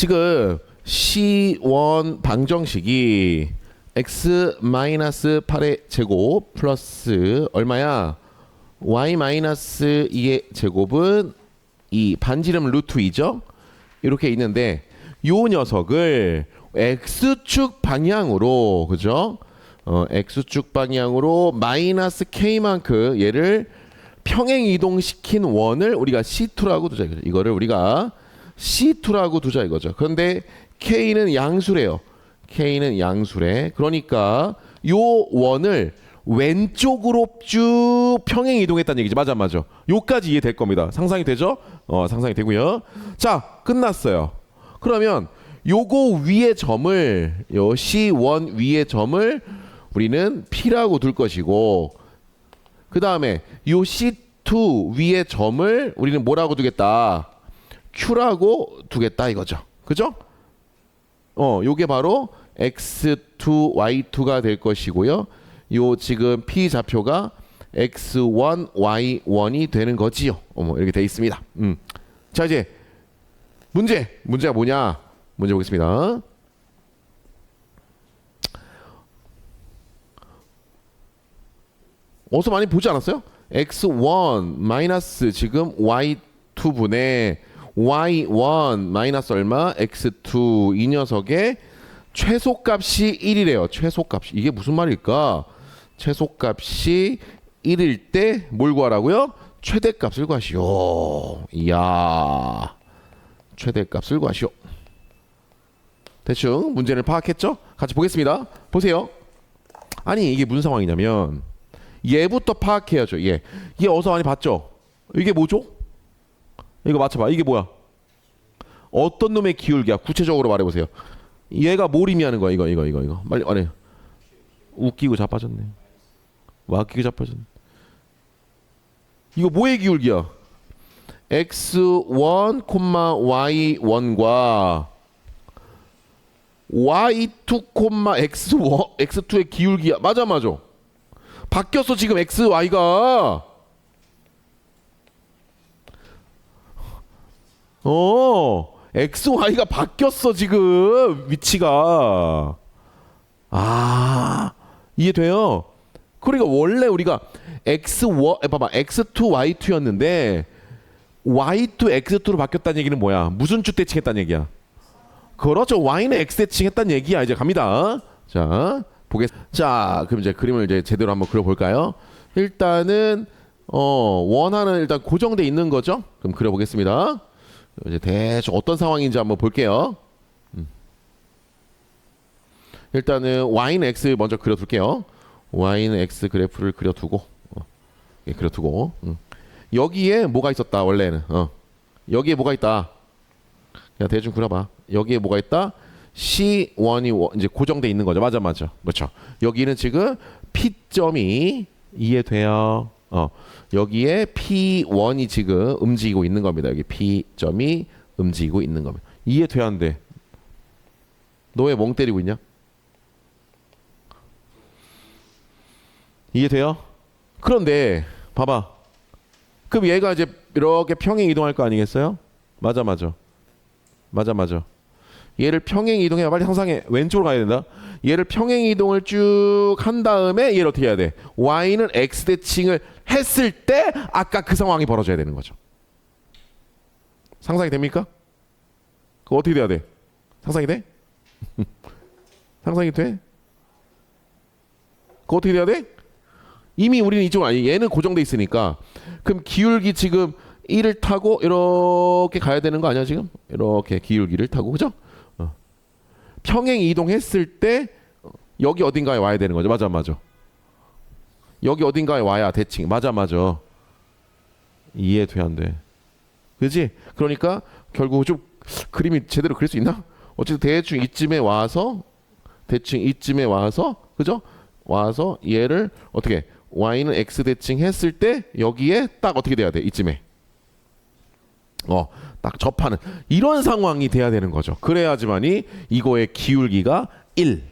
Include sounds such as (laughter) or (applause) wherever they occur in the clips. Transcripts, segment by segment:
지금 C1 방정식이 x 마이너스 8의 제곱 플러스 얼마야? y 마이너스 2의 제곱은 이 반지름 루트 2죠? 이렇게 있는데 요 녀석을 x축 방향으로 그죠? 어, x축 방향으로 마이너스 k만큼 얘를 평행 이동시킨 원을 우리가 C2라고 두자. 이거를 우리가 C2라고 두자 이거죠. 그런데 K는 양수래요. K는 양수래. 그러니까 요 원을 왼쪽으로 쭉 평행 이동했다는 얘기지. 맞아, 맞아. 요까지 이해될 겁니다. 상상이 되죠? 어, 상상이 되고요. 자, 끝났어요. 그러면 요거 위의 점을 요 C1 위의 점을 우리는 P라고 둘 것이고 그 다음에 요 C2 위의 점을 우리는 뭐라고 두겠다? Q라고 두겠다 이거죠. 그죠? 어, 요게 바로 X2, Y2가 될 것이고요. 요 지금 P 좌표가 X1, Y1이 되는 거지요. 어머, 이렇게 돼 있습니다. 음. 자, 이제 문제. 문제가 뭐냐? 문제 보겠습니다. 어서 많이 보지 않았어요? x1 마이너스 지금 y2분의 y1 마이너스 얼마 x2 이 녀석의 최소값이 1이래요. 최소값이 이게 무슨 말일까? 최소값이 1일 때 뭘 구하라고요? 최대값을 구하시오. 이야. 최대값을 구하시오. 대충 문제를 파악했죠? 같이 보겠습니다. 보세요. 아니 이게 무슨 상황이냐면 얘부터 파악해야죠. 얘. 얘 어서 많이 봤죠? 이게 뭐죠? 이거 맞춰봐. 이게 뭐야? 어떤 놈의 기울기야? 구체적으로 말해보세요. 얘가 뭘 의미하는 거야? 이거 이거 이거 이거. 빨리 말해. 웃기고 자빠졌네. 와끼고 자빠졌네. 이거 뭐의 기울기야? x1, y1과 y2, x1, x2의 기울기야. 맞아 맞아. 바뀌었어 지금 x, y가. 어, x, y가 바뀌었어 지금 위치가. 아, 이해돼요? 그러니까 원래 우리가 x, 워, 봐봐, x2, y2였는데 y2, x2로 바뀌었다는 얘기는 뭐야? 무슨 주 대칭했다는 얘기야? 그렇죠. y는 x 대칭했다는 얘기야. 이제 갑니다. 자, 보겠. 자, 그럼 이제 그림을 이제 제대로 한번 그려볼까요? 일단은 어 원하는 일단 고정돼 있는 거죠. 그럼 그려보겠습니다. 이제 대충 어떤 상황인지 한번 볼게요. 음. 일단은 y는 x 먼저 그려둘게요. y는 x 그래프를 그려두고 어, 예, 그려두고 음. 여기에 뭐가 있었다 원래는 어. 여기에 뭐가 있다. 그냥 대충 그려봐. 여기에 뭐가 있다? C1이 이제 고정돼 있는 거죠. 맞아, 맞아. 그렇죠. 여기는 지금 P점이 이해돼요. 어, 여기에 P1이 지금 움직이고 있는 겁니다. 여기 P점이 움직이고 있는 겁니다. 이해 돼야 한대. 너왜 멍 때리고 있냐? 이해돼요? 그런데 봐봐. 그럼 얘가 이제 이렇게 평행 이동할 거 아니겠어요? 맞아, 맞아. 맞아, 맞아. 얘를 평행 이동해 빨리 상상해 왼쪽으로 가야 된다. 얘를 평행 이동을 쭉 한 다음에 얘를 어떻게 해야 돼? y는 x 대칭을 했을 때 아까 그 상황이 벌어져야 되는 거죠. 상상이 됩니까? 그거 어떻게 돼야 돼? 상상이 돼? (laughs) 상상이 돼? 그거 어떻게 돼야 돼? 이미 우리는 이쪽 아니 얘는 고정돼 있으니까 그럼 기울기 지금 1을 타고 이렇게 가야 되는 거 아니야 지금? 이렇게 기울기를 타고 그죠? 어. 평행 이동했을 때 여기 어딘가에 와야 되는 거죠. 맞아 맞아. 여기 어딘가에 와야 대칭. 맞아 맞아. 이해 돼야 안 돼. 그지? 그러니까 결국 좀 그림이 제대로 그릴 수 있나? 어쨌든 대충 이쯤에 와서 대충 이쯤에 와서 그죠? 와서 얘를 어떻게 y는 x 대칭 했을 때 여기에 딱 어떻게 돼야 돼? 이쯤에. 어, 딱 접하는 이런 상황이 돼야 되는 거죠. 그래야지만이 이거의 기울기가 1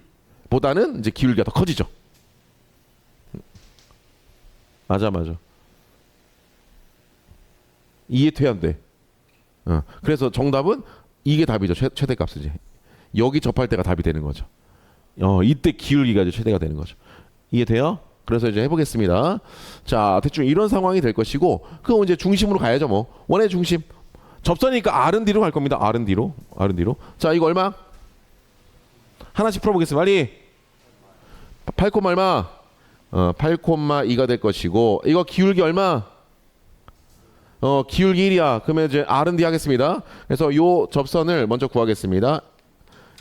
보다는 이제 기울기가 더 커지죠. 맞아, 맞아. 이해 돼야 안 돼. 어, 그래서 정답은 이게 답이죠. 최, 최대값이지. 여기 접할 때가 답이 되는 거죠. 어, 이때 기울기가 최대가 되는 거죠. 이해돼요? 그래서 이제 해보겠습니다. 자, 대충 이런 상황이 될 것이고, 그럼 이제 중심으로 가야죠, 뭐. 원의 중심. 접선이니까 R&D로 갈 겁니다. R&D로. R&D로. 자, 이거 얼마? 하나씩 풀어보겠습니다. 빨리. 8, 얼마? 어, 8,2가 될 것이고, 이거 기울기 얼마? 어, 기울기 1이야. 그러면 이제 R&D 하겠습니다. 그래서 요 접선을 먼저 구하겠습니다.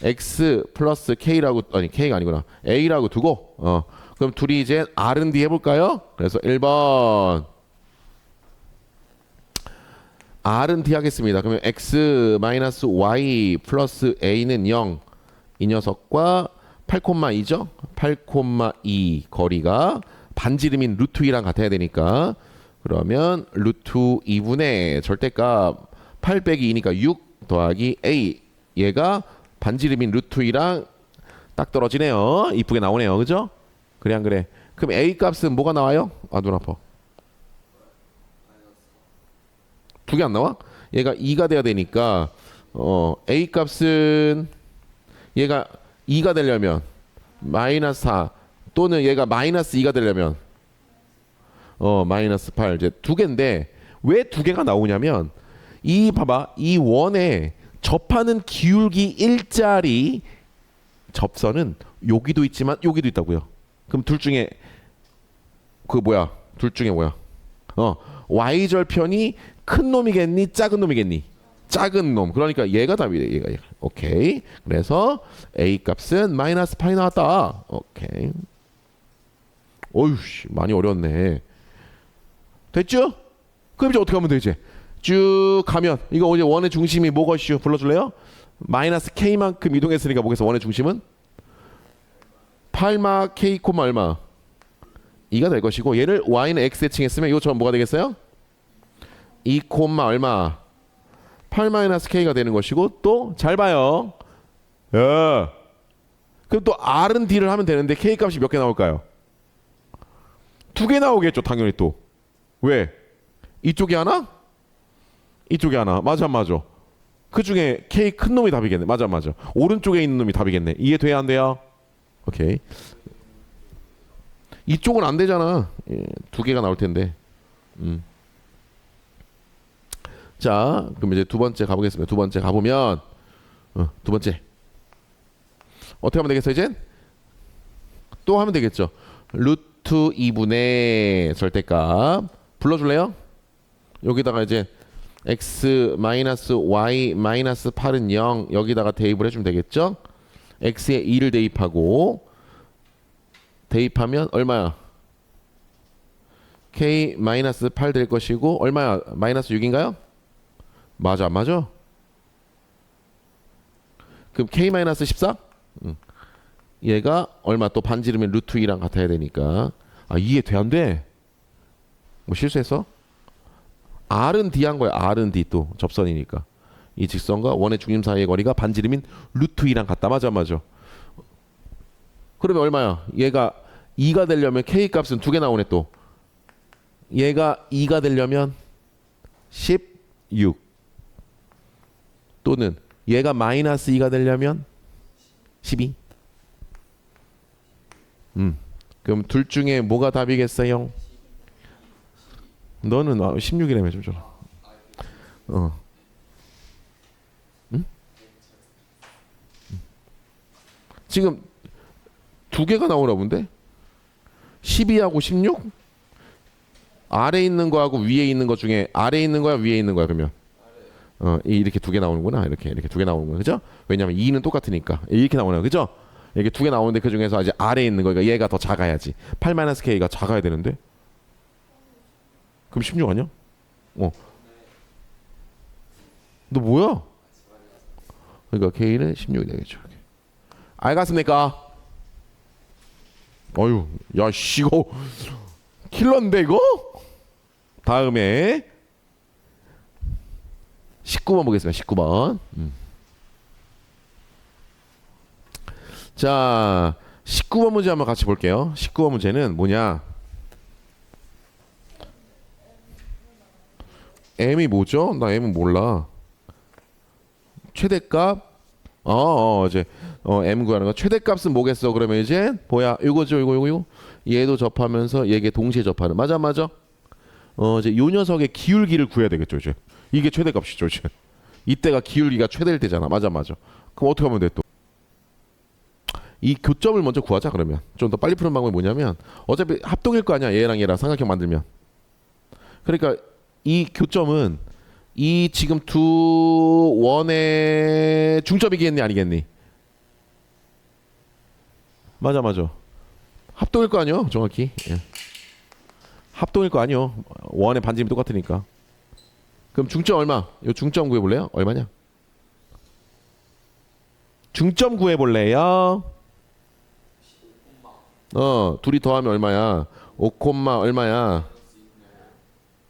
x 플러스 k라고 아니 k가 아니구나 a라고 두고 어 그럼 둘이 이제 R&D 해볼까요? 그래서 1번 R&D 하겠습니다. 그러면 x 마이너스 y 플러스 a는 0. 이 녀석과 8,2죠? 8,2 거리가 반지름인 루트 2랑 같아야 되니까 그러면 루트 2분의 절대값 8 빼기 2니까 6 더하기 a 얘가 반지름인 루트 2랑 딱 떨어지네요. 이쁘게 나오네요. 그죠? 그래 안 그래? 그럼 a 값은 뭐가 나와요? 아 눈 아파. 두 개 안 나와? 얘가 2가 돼야 되니까 어 a 값은 얘가 2가 되려면 마이너스 4 또는 얘가 마이너스 2가 되려면 어 마이너스 8 이제 두 개인데 왜 두 개가 나오냐면 이 봐봐 이 원에 접하는 기울기 일자리 접선은 여기도 있지만 여기도 있다고요. 그럼 둘 중에 그 뭐야? 둘 중에 뭐야? 어 y 절편이 큰 놈이겠니? 작은 놈이겠니? 작은 놈. 그러니까 얘가 답이 돼. 얘가. 얘가. 오케이. 그래서 a 값은 마이너스 8이 나왔다. 오케이. 어휴, 많이 어려웠네. 됐죠? 그럼 이제 어떻게 하면 되지? 쭉 가면 이거 이제 원의 중심이 뭐것이요? 불러줄래요? 마이너스 k만큼 이동했으니까 뭐겠어? 원의 중심은 8마 k 콤마 얼마? 2가 될 것이고 얘를 y는 x에 칭했으면 이거 저 뭐가 되겠어요? 2 콤마 얼마? 8 마이너스 k가 되는 것이고 또 잘 봐요. 야. 그럼 또 r은 d를 하면 되는데 k 값이 몇 개 나올까요? 두 개 나오겠죠, 당연히 또. 왜? 이쪽에 하나? 이쪽에 하나. 맞아, 안 맞아. 그 중에 K 큰 놈이 답이겠네. 맞아, 안 맞아. 오른쪽에 있는 놈이 답이겠네. 이해 돼야 안 돼요? 오케이. 이쪽은 안 되잖아. 예, 두 개가 나올 텐데. 음. 자, 그럼 이제 두 번째 가보겠습니다. 두 번째 가보면 어, 두 번째 어떻게 하면 되겠어 이제? 또 하면 되겠죠. 루트 2분의 절대값 불러줄래요? 여기다가 이제 x 마이너스 y 마이너스 8은 0 여기다가 대입을 해주면 되겠죠? x에 2를 대입하고 대입하면 얼마야? k 마이너스 8 될 것이고 얼마야? 마이너스 6인가요? 맞아 안 맞아? 그럼 k 마이너스 14? 응. 얘가 얼마 또 반지름의 루트 2랑 같아야 되니까 아 이해 돼 안 돼? 뭐 실수했어? R은 D 한 거야. R은 D 또 접선이니까. 이 직선과 원의 중심 사이의 거리가 반지름인 루트 2랑 같다. 맞아 맞아. 그러면 얼마야? 얘가 2가 되려면 K 값은 두 개 나오네 또. 얘가 2가 되려면 16 또는 얘가 마이너스 2가 되려면 12 음. 그럼 둘 중에 뭐가 답이겠어요? 너는 아, 16이라며 좀 줘라. 어. 응? 응. 지금 두 개가 나오나 본데? 12하고 16? 아래 있는 거하고 위에 있는 것 중에 아래 있는 거야 위에 있는 거야 그러면? 어 이렇게 두 개 나오는구나 이렇게 이렇게 두 개 나오는 거야 그죠? 왜냐면 2는 똑같으니까 이렇게 나오나 그죠? 이렇게 두 개 나오는데 그 중에서 이제 아래 있는 거가 그러니까 얘가 더 작아야지 8-k가 작아야 되는데 그럼 16 아니야? 어. 너 뭐야? 그러니까 K는 16이 되겠죠. 알겠습니까? 어유, 야, 씨, 이거 킬러인데 이거? 다음에 19번 보겠습니다. 19번. 음. 자, 19번 문제 한번 같이 볼게요. 19번 문제는 뭐냐? M이 뭐죠? 나 M은 몰라. 최대값 어, 어 이제 어 m 구하는 거 최대값은 뭐겠어? 그러면 이제 뭐야? 이거죠, 이거 이거 이거. 얘도 접하면서 얘게 동시에 접하는. 맞아, 맞아. 어 이제 요 녀석의 기울기를 구해야 되겠죠, 이제. 이게 최대값이죠, 이제. 이때가 기울기가 최대일 때잖아. 맞아, 맞아. 그럼 어떻게 하면 돼 또? 이 교점을 먼저 구하자 그러면 좀 더 빨리 푸는 방법이 뭐냐면 어차피 합동일 거 아니야 얘랑 얘랑 삼각형 만들면 그러니까 이 교점은 이 지금 두 원의 중점이겠니 아니겠니? 맞아 맞아. 합동일 거 아니요 정확히. 예. 합동일 거 아니요. 원의 반지름이 똑같으니까. 그럼 중점 얼마? 요 중점 구해 볼래요? 얼마냐? 중점 구해 볼래요? 어, 둘이 더하면 얼마야? 5 콤마 얼마야?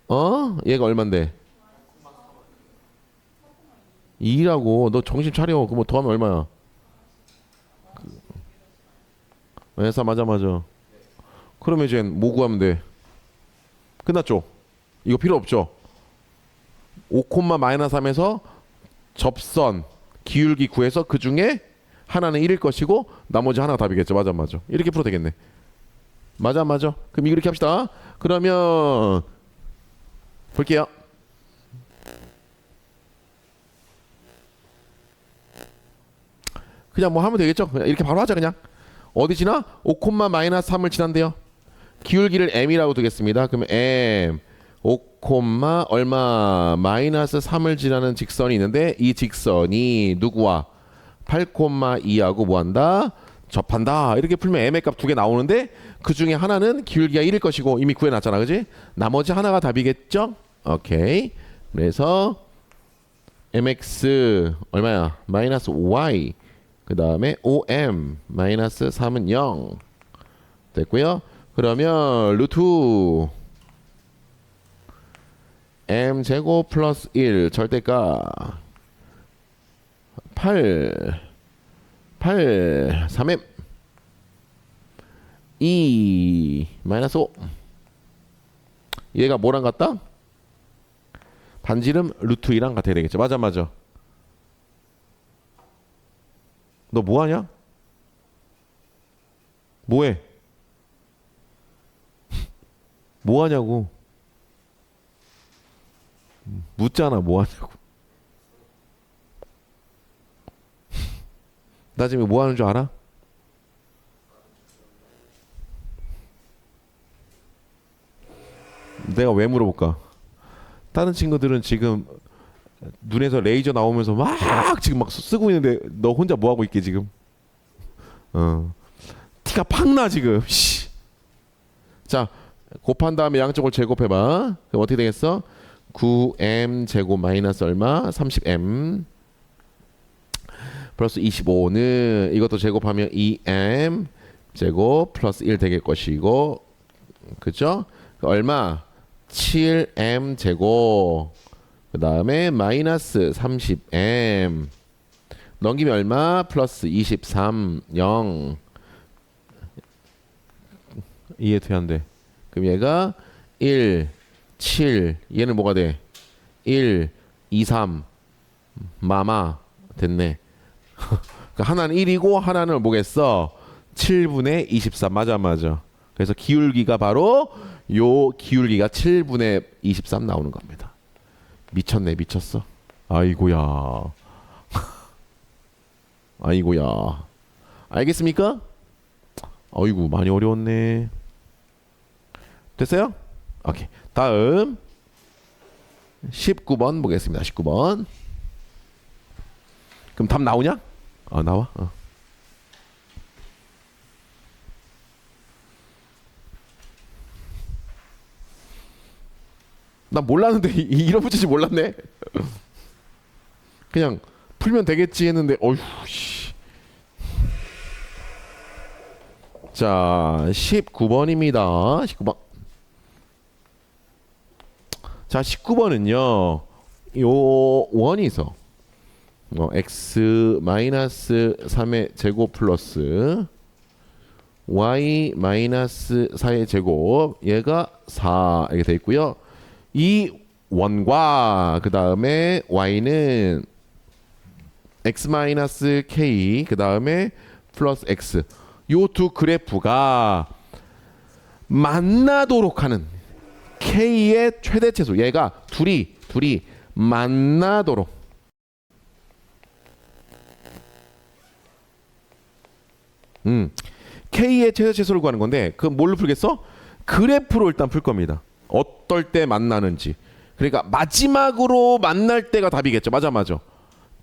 어? 얘가 얼만데? 2라고 너 정신 차려 그뭐 더하면 얼마야 그... 회사 맞아 맞아 그러면 이제 뭐 구하면 돼 끝났죠 이거 필요 없죠 5 콤마 마이너스 3에서 접선 기울기 구해서 그 중에 하나는 1일 것이고 나머지 하나가 답이겠죠 맞아 맞아 이렇게 풀어도 되겠네 맞아 맞아 그럼 이렇게 합시다 그러면 볼게요 그냥 뭐 하면 되겠죠. 그냥 이렇게 바로 하자 그냥. 어디 지나? 5 콤마 마이너스 3을 지난대요. 기울기를 m이라고 두겠습니다. 그러면 m 5 콤마 얼마 마이너스 3을 지나는 직선이 있는데 이 직선이 누구와 8 콤마 2하고 뭐한다? 접한다. 이렇게 풀면 m의 값 두 개 나오는데 그 중에 하나는 기울기가 1일 것이고 이미 구해놨잖아, 그지? 나머지 하나가 답이겠죠? 오케이. 그래서 mx 얼마야? 마이너스 y 그 다음에 5m 마이너스 3은 0 됐고요. 그러면 루트 m 제곱 플러스 1 절대값 8 8 3m 2 마이너스 5 얘가 뭐랑 같다? 반지름 루트 2랑 같아야 되겠죠. 맞아 맞아. 너 뭐하냐? 뭐해? (laughs) 뭐하냐고 묻잖아 뭐 하냐고 나 지금 뭐 하는 줄 알아? 내가 왜 물어볼까? 다른 친구들은 지금 눈에서 레이저 나오면서 막 지금 막 쓰고 있는데 너 혼자 뭐 하고 있게 지금? 어 티가 팍 나 지금. 씨. 자 곱한 다음에 양쪽을 제곱해 봐. 그럼 어떻게 되겠어? 9m 제곱 마이너스 얼마? 30m 플러스 25는 이것도 제곱하면 2m 제곱 플러스 1 되겠 것이고 그죠? 얼마? 7m 제곱 그 다음에 마이너스 30m 넘기면 얼마? 플러스 23 0 이해 돼안 돼? 그럼 얘가 1 7 얘는 뭐가 돼? 1 2 3 마마 됐네. (laughs) 그 하나는 1이고 하나는 뭐겠어? 7분의 23 맞아 맞아? 그래서 기울기가 바로 요 기울기가 7분의 23 나오는 겁니다. 미쳤네 미쳤어? 아이고야. (laughs) 아이고야. 알겠습니까? 아이고 많이 어려웠네. 됐어요? 오케이 다음 19번 보겠습니다 19번 그럼 답 나오냐? 아 나와 어. 나 몰랐는데 이- 이런 문제지 몰랐네. (laughs) 그냥 풀면 되겠지 했는데 어휴 씨. 자, 19번입니다. 19번. 자, 19번은요. 요 원이 있어. 어, x 마이너스 3의 제곱 플러스 y 마이너스 4의 제곱 얘가 4 이렇게 돼 있고요. 이 원과 그 다음에 y는 x 마이너스 k 그 다음에 플러스 x 요 두 그래프가 만나도록 하는 k의 최대 최소 얘가 둘이 둘이 만나도록 음 k의 최대 최소를 구하는 건데 그 뭘로 풀겠어? 그래프로 일단 풀 겁니다. 어떨 때 만나는지. 그러니까 마지막으로 만날 때가 답이겠죠. 맞아 맞아.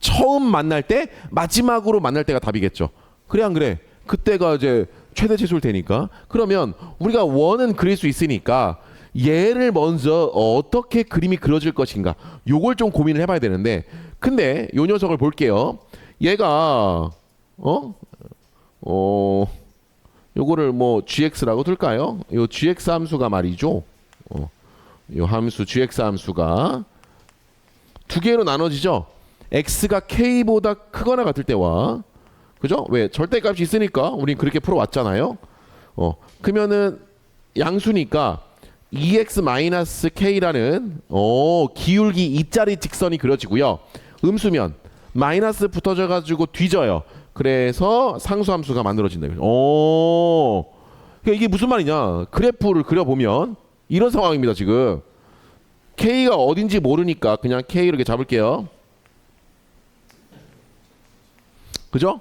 처음 만날 때 마지막으로 만날 때가 답이겠죠. 그래 안 그래? 그때가 이제 최대 최소일 테니까. 그러면 우리가 원은 그릴 수 있으니까 얘를 먼저 어떻게 그림이 그려질 것인가. 요걸 좀 고민을 해봐야 되는데. 근데 요 녀석을 볼게요. 얘가 어? 어 요거를 뭐 gx라고 둘까요? 요 gx 함수가 말이죠. 어, 요 함수 gx 함수가 두 개로 나눠지죠. x가 k보다 크거나 같을 때와 그죠? 왜 절대값이 있으니까 우린 그렇게 풀어 왔잖아요. 어 그러면은 양수니까 2x 마이너스 k라는 어 기울기 2짜리 직선이 그려지고요. 음수면 마이너스 붙어져 가지고 뒤져요. 그래서 상수함수가 만들어진다. 오. 그러니까 이게 무슨 말이냐? 그래프를 그려 보면 이런 상황입니다, 지금. k가 어딘지 모르니까 그냥 k 이렇게 잡을게요. 그죠?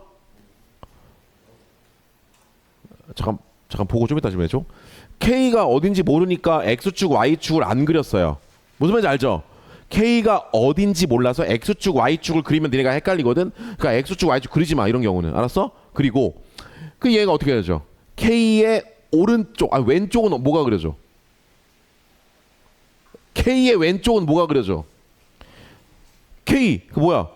잠깐 잠깐 보고 좀 이따 좀 해줘. K가 어딘지 모르니까 x축 y축을 안 그렸어요. 무슨 말인지 알죠? k가 어딘지 몰라서 x축 y축을 그리면 니네가 헷갈리거든. 그러니까 x축 y축 그리지 마 이런 경우는 알았어? 그리고 그 얘가 어떻게 되죠? k의 오른쪽 아 왼쪽은 뭐가 그려져? k의 왼쪽은 뭐가 그려져? k 그 뭐야?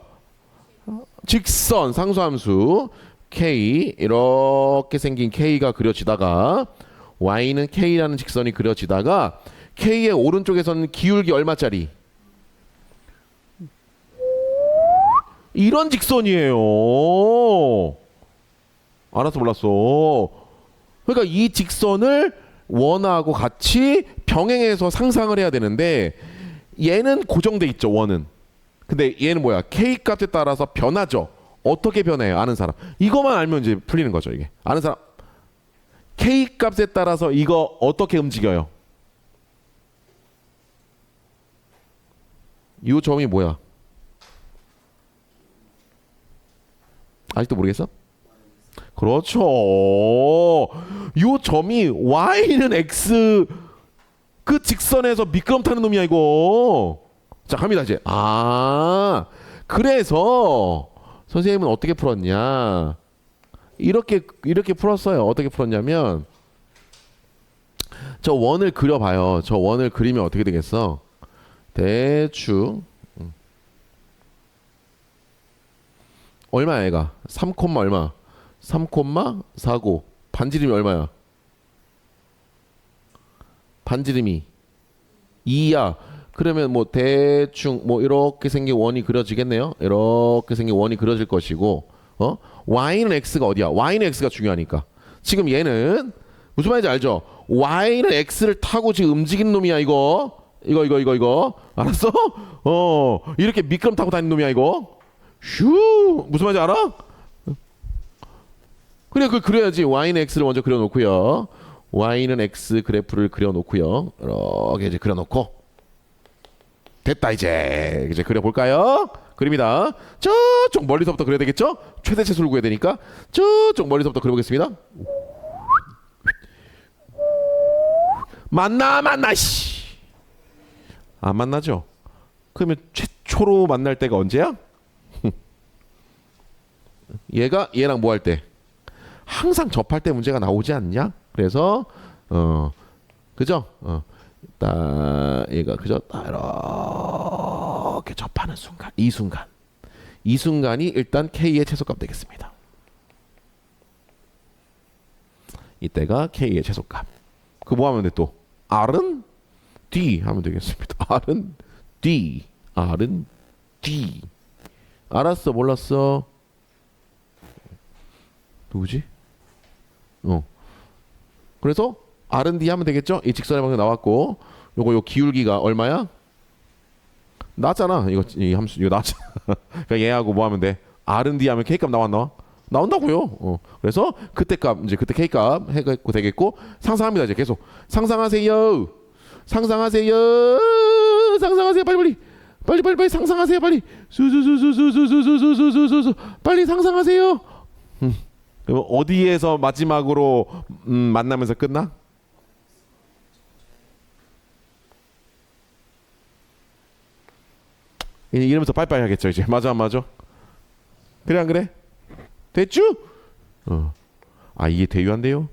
직선 상수함수 k 이렇게 생긴 k가 그려지다가 y는 k라는 직선이 그려지다가 k의 오른쪽에서는 기울기 얼마짜리? 이런 직선이에요. 알았어 몰랐어. 그러니까 이 직선을 원하고 같이 병행해서 상상을 해야 되는데 얘는 고정돼 있죠 원은. 근데 얘는 뭐야? k 값에 따라서 변하죠. 어떻게 변해요? 아는 사람. 이거만 알면 이제 풀리는 거죠 이게. 아는 사람. K 값에 따라서 이거 어떻게 움직여요? 이 점이 뭐야? 아직도 모르겠어? 그렇죠. 요 점이 y는 x 그 직선에서 미끄럼 타는 놈이야 이거. 자 갑니다 이제. 아 그래서 선생님은 어떻게 풀었냐? 이렇게 이렇게 풀었어요. 어떻게 풀었냐면 저 원을 그려봐요. 저 원을 그리면 어떻게 되겠어? 대충 음. 얼마야 얘가? 3 콤마 얼마? 3 콤마 49 반지름이 얼마야? 반지름이 2야. 그러면 뭐 대충 뭐 이렇게 생긴 원이 그려지겠네요. 이렇게 생긴 원이 그려질 것이고 어? Y는 x가 어디야? y는 x가 중요하니까. 지금 얘는 무슨 말인지 알죠? y는 x를 타고 지금 움직이는 놈이야 이거. 이거 이거 이거 이거. 알았어? 어. 이렇게 미끄럼 타고 다니는 놈이야 이거. 휴. 무슨 말인지 알아? 그래 그걸 그려야지. y는 x를 먼저 그려 놓고요. y는 x 그래프를 그려 놓고요. 이렇게 이제 그려 놓고 됐다 이제 이제 그려 볼까요? 그립니다. 저쪽 멀리서부터 그려야 되겠죠? 최대 최소를 구해야 되니까 저쪽 멀리서부터 그려보겠습니다. 만나 만나 씨. 안 만나죠? 그러면 최초로 만날 때가 언제야? (laughs) 얘가 얘랑 뭐 할 때? 항상 접할 때 문제가 나오지 않냐? 그래서 어 그죠? 어. 딱 얘가 그죠? 딱 이렇게 접하는 순간 이 순간 이 순간이 일단 k의 최소값 되겠습니다. 이때가 k의 최소값. 그 뭐 하면 돼 또? r은 d 하면 되겠습니다. (laughs) r은 d, r은 d. 알았어, 몰랐어. 누구지? 어. 그래서 R&D 하면 되겠죠? 이 직선의 방향 나왔고 요거 요 기울기가 얼마야? 나잖아. 이거 이 함수 이거 나잖아. 그러니까 얘하고 뭐 하면 돼? R&D 하면 K 값 나왔 나와? 나온다고요. 어. 그래서 그때 값 이제 그때 K 값 해갖고 되겠고 상상합니다 이제 계속 상상하세요. 상상하세요. 상상하세요 빨리 빨리. 빨리 빨리 빨리 상상하세요 빨리 수수수수수수수수수수수 빨리 상상하세요. 음. 그럼 어디에서 마지막으로 음, 만나면서 끝나? 이러면서 빠이빠이 하겠죠 이제 (laughs) 맞아 안 맞아? 그래 안 그래? 됐죠? 어. 아 이게 대유한데요?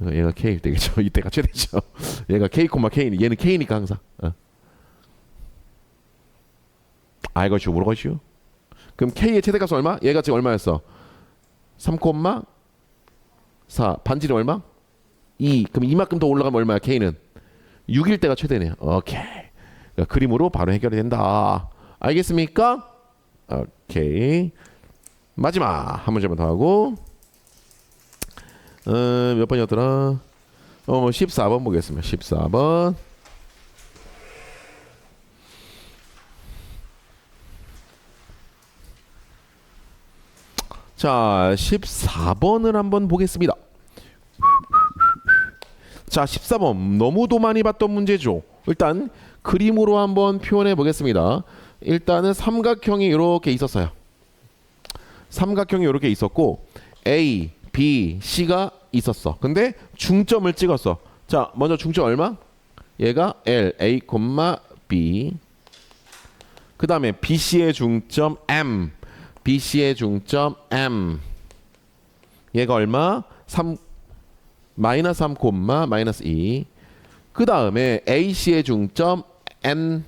어, 얘가 K 되겠죠 (laughs) 이때가 최대죠 (laughs) 얘가 K 콤마 K 얘는 K니까 항상 어. 아 이거 주고 물어가시오 그럼 K의 최대값은 얼마? 얘가 지금 얼마였어? 3 콤마 4 반지름 얼마? 2 그럼 이만큼 더 올라가면 얼마야 K는 6일 때가 최대네요 오케이 그러니까 그림으로 바로 해결이 된다 알겠습니까? 오케이 마지막 한 문제만 더 하고 어, 몇 번이었더라? 어, 뭐 14번 보겠습니다. 14번. 자, 14번을 한번 보겠습니다. 자, 14번 너무도 많이 봤던 문제죠. 일단 그림으로 한번 표현해 보겠습니다. 일단은 삼각형이 이렇게 있었어요. 삼각형이 이렇게 있었고 A, B, C가 있었어. 근데 중점을 찍었어. 자, 먼저 중점 얼마? 얘가 L, A, B. 그 다음에 BC의 중점 M, BC의 중점 M. 얘가 얼마? 3 마이너스 3 콤마 마이너스 2. 그 다음에 AC의 중점 N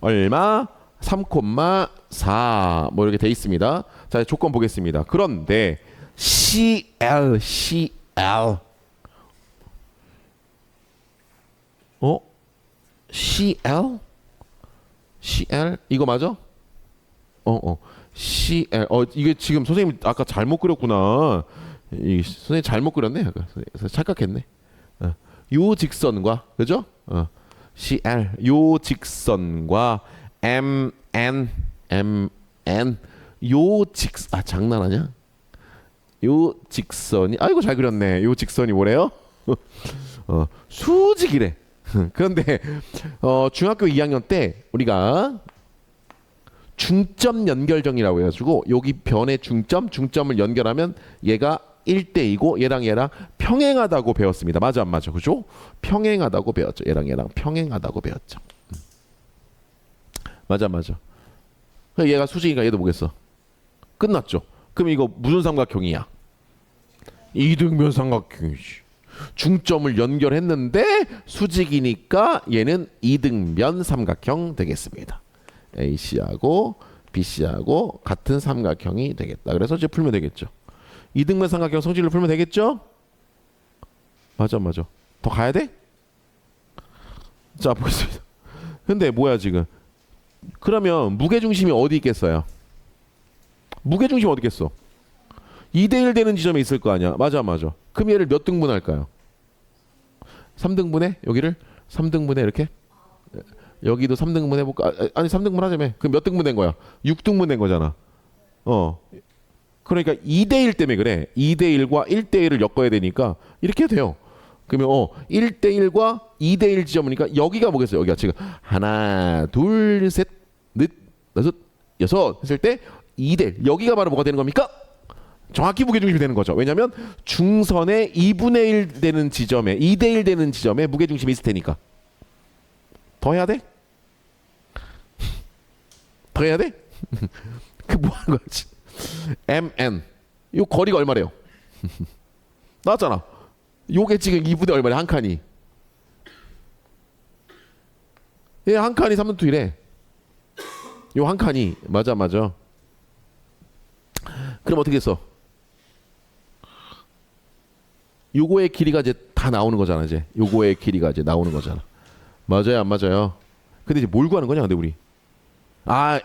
얼마? 3 콤마 4. 뭐 이렇게 돼 있습니다. 자, 조건 보겠습니다. 그런데 CL CL 어? CL? CL? 이거 맞아? 어, 어. CL. 어, 이게 지금 선생님 아까 잘못 그렸구나. 이 선생님 잘못 그렸네. 착각했네. 어. 요 직선과 그죠? 어. CL 요 직선과 M N M N 요직아 장난하냐? 요 직선이 아이고 잘 그렸네. 요 직선이 뭐래요? (laughs) 어, 수직이래. (laughs) 그런데 어, 중학교 2학년 때 우리가 중점 연결정이라고 해가지고 여기 변의 중점 중점을 연결하면 얘가 1대2고 얘랑 얘랑 평행하다고 배웠습니다. 맞아 안 맞아? 그죠? 평행하다고 배웠죠. 얘랑 얘랑 평행하다고 배웠죠. 음. 맞아 안 맞아? 얘가 수직이니까 얘도 뭐겠어? 끝났죠. 그럼 이거 무슨 삼각형이야? 이등변 삼각형이지. 중점을 연결했는데 수직이니까 얘는 이등변 삼각형 되겠습니다. AC하고 BC하고 같은 삼각형이 되겠다. 그래서 이제 풀면 되겠죠. 이등변 삼각형 성질을 풀면 되겠죠? 맞아 맞아. 더 가야 돼? 자 보겠습니다. 근데 뭐야 지금? 그러면 무게 중심이 어디 있겠어요? 무게 중심 어디 있겠어? 2대1 되는 지점에 있을 거 아니야. 맞아 맞아. 그럼 얘를 몇 등분 할까요? 3등분해? 여기를 3등분해 이렇게? 여기도 3등분 해볼까? 아, 아니 3등분 하자며. 그럼 몇 등분 된 거야? 6등분 된 거잖아. 어. 그러니까 2대1 때문에 그래. 2대1과 1대1을 엮어야 되니까 이렇게 돼요. 그러면 어 1대1과 2대1 지점이니까 여기가 뭐겠어요? 여기가 지금 하나 둘 셋 넷 다섯 여섯 했을 때 2대 여기가 바로 뭐가 되는 겁니까? 정확히 무게중심이 되는 거죠. 왜냐하면 중선의 2분의 1 되는 지점에 2대 1 되는 지점에 무게중심이 있을 테니까. 더 해야 돼? (laughs) 더 해야 돼? (laughs) 그 뭐 하는 거지? MN 이 거리가 얼마래요? (laughs) 나왔잖아. 요게 지금 2분의 얼마래 한 칸이? 예, 한 칸이 3분의 2이래. 요 한 칸이 맞아 맞아. 그럼 어떻게 했어? 요거의 길이가 이제 다 나오는 거잖아 이제 요거의 길이가 이제 나오는 거잖아 맞아요 안 맞아요 근데 이제 뭘 구하는 거냐 근데 우리 아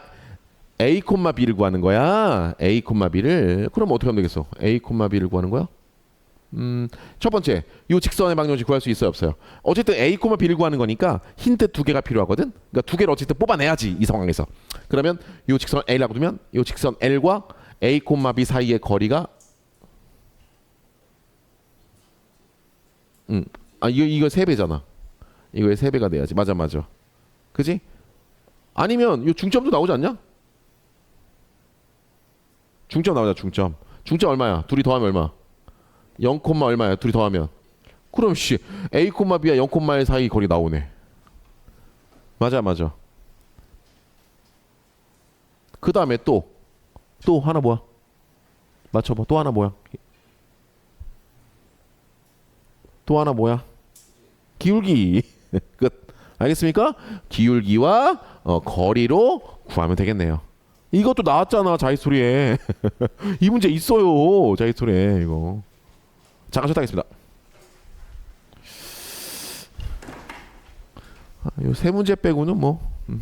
a 콤마 b를 구하는 거야 a 콤마 b를 그럼 어떻게 하면 되겠어 a 콤마 b를 구하는 거야 음, 첫 번째, 이 직선의 방정식 구할 수 있어요, 없어요? 어쨌든 a, b를 구하는 거니까 힌트 두 개가 필요하거든. 그러니까 두 개를 어쨌든 뽑아내야지 이 상황에서. 그러면 이 직선 L이라고 두면 이 직선 L과 a, b 사이의 거리가 음, 아 이거 이거 세 배잖아. 이거의 세 배가 돼야지. 맞아, 맞아. 그지? 아니면 이 중점도 나오지 않냐? 중점 나오자 중점. 중점 얼마야? 둘이 더하면 얼마? 0, 얼마야? 둘이 더하면. 그럼 씨 A, B와 0, 1 사이 거리 나오네. 맞아 맞아. 그 다음에 또또 하나 뭐야? 맞춰봐. 또 하나 뭐야? 또 하나 뭐야? 기울기. (laughs) 끝. 알겠습니까? 기울기와 어, 거리로 구하면 되겠네요. 이것도 나왔잖아 자이소리에. (laughs) 이 문제 있어요 자이소리에 이거. 잠깐 쉬었다겠습니다. 아, 요세 문제 빼고는 뭐. 음.